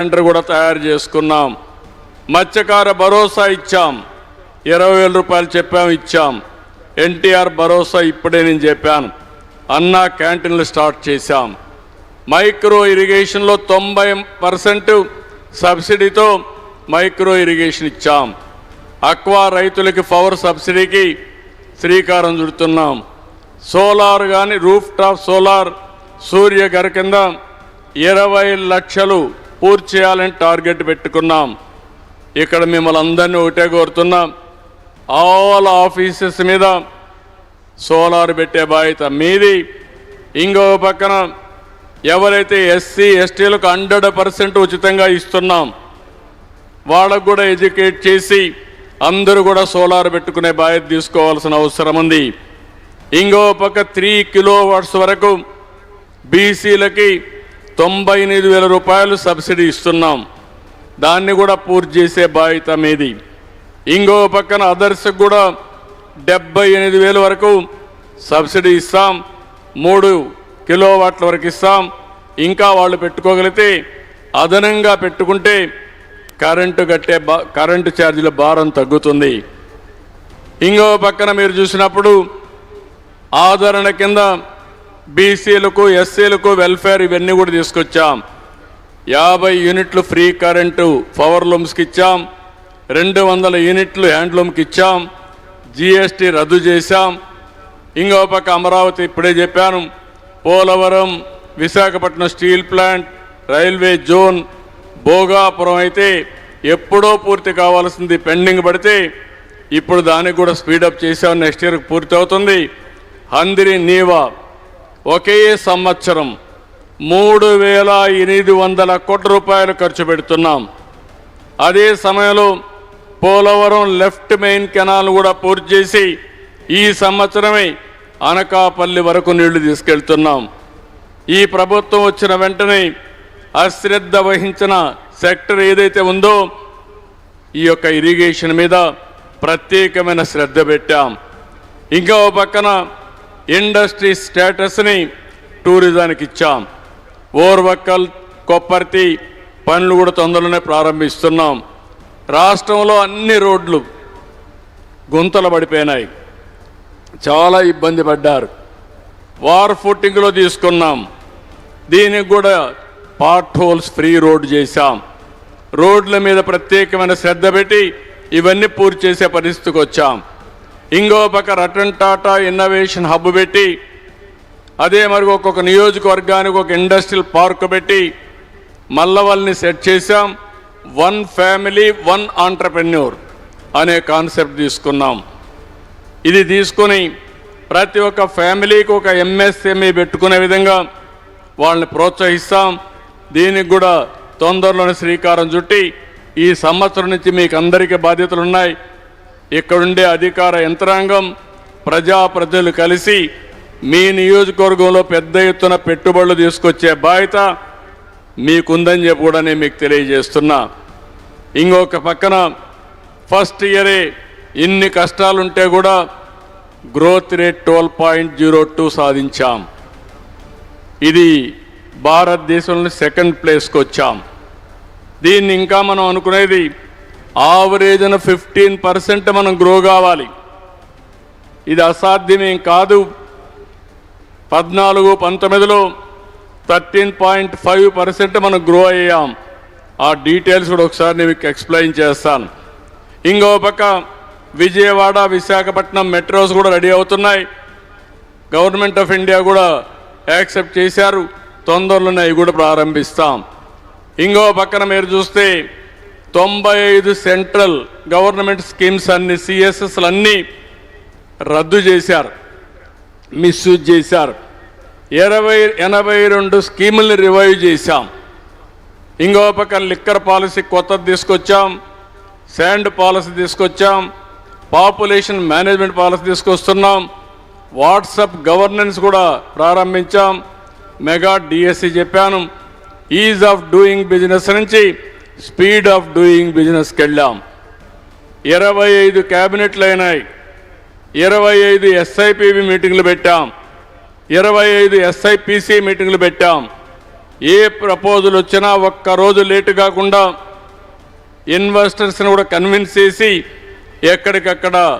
Centre కూడా తయారు చేసుకున్నాం. మత్స్యకార భరోసా ఇచ్చాం. ఇరవై వేల రూపాయలు చెప్పాం ఇచ్చాం. ఎన్టీఆర్ భరోసా ఇప్పుడే నేను చెప్పాను. అన్నా క్యాంటీన్లు స్టార్ట్ చేశాం. మైక్రో ఇరిగేషన్లో తొంభై పర్సెంట్ సబ్సిడీతో మైక్రో ఇరిగేషన్ ఇచ్చాం. అక్వా రైతులకి పవర్ సబ్సిడీకి శ్రీకారం చుడుతున్నాం. సోలార్ కానీ roof top solar Surya Ghar కింద ఇరవై లక్షలు పూర్తి చేయాలని టార్గెట్ పెట్టుకున్నాం. ఇక్కడ మిమ్మల్ని అందరినీ ఒకటే కోరుతున్నాం. ఆల్ ఆఫీసెస్ మీద సోలార్ పెట్టే బాధ్యత మీది. ఇంకో పక్కన ఎవరైతే ఎస్సీ ఎస్టీలకు హండ్రెడ్ పర్సెంట్ ఉచితంగా ఇస్తున్నాం వాళ్ళకు కూడా ఎడ్యుకేట్ చేసి అందరూ కూడా సోలార్ పెట్టుకునే బాధ్యత తీసుకోవాల్సిన అవసరం ఉంది. ఇంకో పక్క త్రీ కిలో వాట్స్ వరకు బీసీలకి తొంభై ఎనిమిది వేల రూపాయలు సబ్సిడీ ఇస్తున్నాం. దాన్ని కూడా పూర్తి చేసే బాధ్యత మీది. ఇంకో పక్కన అదర్స్కి కూడా డెబ్బై ఎనిమిది వేల వరకు సబ్సిడీ ఇస్తాం. మూడు కిలోవాట్ల వరకు ఇస్తాం. ఇంకా వాళ్ళు పెట్టుకోగలిగితే అదనంగా పెట్టుకుంటే కరెంటు కట్టే బా కరెంటు ఛార్జీల భారం తగ్గుతుంది. ఇంకో పక్కన మీరు చూసినప్పుడు ఆదరణ కింద బీసీలకు ఎస్సీలకు వెల్ఫేర్ ఇవన్నీ కూడా తీసుకొచ్చాం. యాభై యూనిట్లు ఫ్రీ కరెంటు పవర్ లూమ్స్కి ఇచ్చాం. రెండు వందల యూనిట్లు హ్యాండ్లూమ్కి ఇచ్చాం. జిఎస్టీ రద్దు చేశాం. ఇంకో పక్క అమరావతి ఇప్పుడే చెప్పాను. Polavaram Visakhapatnam steel plant railway zone Bhogapuram అయితే ఎప్పుడో పూర్తి కావాల్సింది పెండింగ్ పడితే ఇప్పుడు దానికి కూడా స్పీడప్ చేసాం నెక్స్ట్ ఇయర్కి పూర్తి అవుతుంది హందిరి నీవా ఒకే సంవత్సరం మూడు వేల ఎనిమిది వందల కోట్ల రూపాయలు ఖర్చు పెడుతున్నాం. అదే సమయంలో పోలవరం లెఫ్ట్ మెయిన్ కెనాల్ కూడా పూర్తి చేసి ఈ సంవత్సరమే అనకాపల్లి వరకు నీళ్ళు తీసుకెళ్తున్నాం. ఈ ప్రభుత్వం వచ్చిన వెంటనే అశ్రద్ధ వహించిన సెక్టర్ ఏదైతే ఉందో ఈ యొక్క ఇరిగేషన్ మీద ప్రత్యేకమైన శ్రద్ధ పెట్టాం. ఇంకా ఓ పక్కన ఇండస్ట్రీ స్టేటస్ని టూరిజానికి ఇచ్చాం. ఓర్వక్కల్ కొప్పర్తి పనులు కూడా తొందరలోనే ప్రారంభిస్తున్నాం. రాష్ట్రంలో అన్ని రోడ్లు గుంతలు పడిపోయినాయి. చాలా ఇబ్బంది పడ్డారు. వార్ ఫుట్టింగ్లో తీసుకున్నాం. దీనికి కూడా పార్ట్ హోల్స్ ఫ్రీ రోడ్ చేశాం. రోడ్ల మీద ప్రత్యేకమైన శ్రద్ధ పెట్టి ఇవన్నీ పూర్తి చేసే పరిస్థితికి వచ్చాం. ఇంకో పక్క రతన్ టాటా ఇన్నోవేషన్ హబ్ పెట్టి అదే మరి ఒక్కొక్క నియోజకవర్గానికి ఒక ఇండస్ట్రియల్ పార్క్ పెట్టి మల్లవల్ని సెట్ చేశాం. వన్ ఫ్యామిలీ వన్ ఆంటర్ప్రెన్యూర్ అనే కాన్సెప్ట్ తీసుకున్నాం. ఇది తీసుకొని ప్రతి ఒక్క ఫ్యామిలీకి ఒక ఎంఎస్ఎంఈ పెట్టుకునే విధంగా వాళ్ళని ప్రోత్సహిస్తాం. దీనికి కూడా తొందరలోనే శ్రీకారం చుట్టి ఈ సంవత్సరం నుంచి మీకు అందరికీ బాధ్యతలు ఉన్నాయి ఇక్కడుండే అధికార యంత్రాంగం ప్రజా ప్రజలు కలిసి మీ నియోజకవర్గంలో పెద్ద ఎత్తున పెట్టుబడులు తీసుకొచ్చే బాధ్యత మీకుందని చెప్పి కూడా నేను మీకు తెలియజేస్తున్నా. ఇంకొక పక్కన ఫస్ట్ ఇయరే ఇన్ని కష్టాలుంటే కూడా growth rate twelve point zero two సాధించాం. ఇది భారతదేశంలో సెకండ్ ప్లేస్కి వచ్చాం దీన్ని ఇంకా మనం అనుకునేది ఆవరేజ్న ఫిఫ్టీన్ పర్సెంట్ మనం గ్రో కావాలి. ఇది అసాధ్యమేం కాదు. పద్నాలుగు పంతొమ్మిదిలో థర్టీన్ పాయింట్ ఫైవ్ పర్సెంట్ మనం గ్రో అయ్యాం. ఆ డీటెయిల్స్ కూడా ఒకసారి నేను మీకు ఎక్స్ప్లెయిన్ చేస్తాను. ఇంకో పక్క విజయవాడ విశాఖపట్నం మెట్రోస్ కూడా రెడీ అవుతున్నాయి. గవర్నమెంట్ ఆఫ్ ఇండియా కూడా యాక్సెప్ట్ చేశారు. తొందరలోనే అవి కూడా ప్రారంభిస్తాం. ఇంకో పక్కన మీరు చూస్తే తొంభై ఐదు సెంట్రల్ గవర్నమెంట్ స్కీమ్స్ అన్ని సిఎస్ఎస్లు అన్నీ రద్దు చేశారు మిస్యూజ్ చేశారు. ఇరవై ఎనభై రెండు స్కీముల్ని రివైవ్ చేశాం. ఇంకో పక్క లిక్కర్ పాలసీ కొత్తది తీసుకొచ్చాం శాండ్ పాలసీ తీసుకొచ్చాం పాపులేషన్ మేనేజ్మెంట్ పాలసీ తీసుకొస్తున్నాం వాట్సప్ గవర్నెన్స్ కూడా ప్రారంభించాం. మెగా డిఎస్సి చెప్పాను ఈజ్ ఆఫ్ డూయింగ్ బిజినెస్ నుంచి స్పీడ్ ఆఫ్ డూయింగ్ బిజినెస్కి వెళ్ళాం. ఇరవై ఐదు క్యాబినెట్లు అయినాయి. ఇరవై ఐదు ఎస్ఐపివి మీటింగ్లు పెట్టాం. ఇరవై ఐదు ఎస్ఐపిసి మీటింగ్లు పెట్టాం. ఏ ప్రపోజల్ వచ్చినా ఒక్క రోజు లేటు కాకుండా ఇన్వెస్టర్స్ని కూడా కన్విన్స్ చేసి ఎక్కడికక్కడ